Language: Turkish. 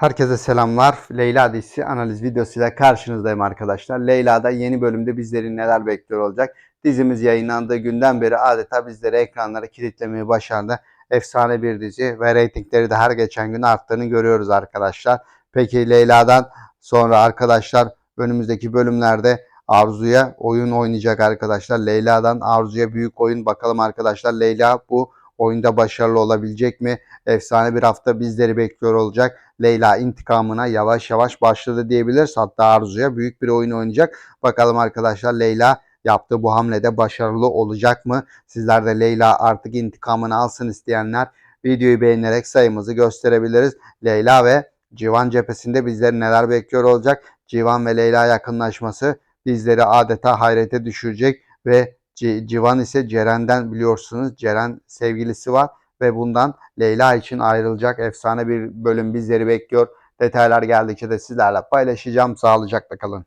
Herkese selamlar. Leyla dizisi analiz videosuyla karşınızdayım arkadaşlar. Leyla'da yeni bölümde bizleri neler bekliyor olacak? Dizimiz yayınlandığı günden beri adeta bizleri ekranlara kilitlemeyi başardı. Efsane bir dizi ve reytingleri de her geçen gün arttığını görüyoruz arkadaşlar. Peki Leyla'dan sonra arkadaşlar önümüzdeki bölümlerde Arzu'ya oyun oynayacak arkadaşlar. Leyla'dan Arzu'ya büyük oyun bakalım arkadaşlar. Leyla bu oyunda başarılı olabilecek mi? Efsane bir hafta bizleri bekliyor olacak. Leyla intikamına yavaş yavaş başladı diyebiliriz. Hatta Arzu'ya büyük bir oyun oynayacak. Bakalım arkadaşlar Leyla yaptığı bu hamlede başarılı olacak mı? Sizler de Leyla artık intikamını alsın isteyenler videoyu beğenerek sayımızı gösterebiliriz. Leyla ve Civan cephesinde bizleri neler bekliyor olacak? Civan ve Leyla yakınlaşması bizleri adeta hayrete düşürecek ve Civan ise Ceren'den biliyorsunuz Ceren sevgilisi var ve bundan Leyla için ayrılacak efsane bir bölüm bizleri bekliyor. Detaylar geldikçe de sizlerle paylaşacağım. Sağlıcakla kalın.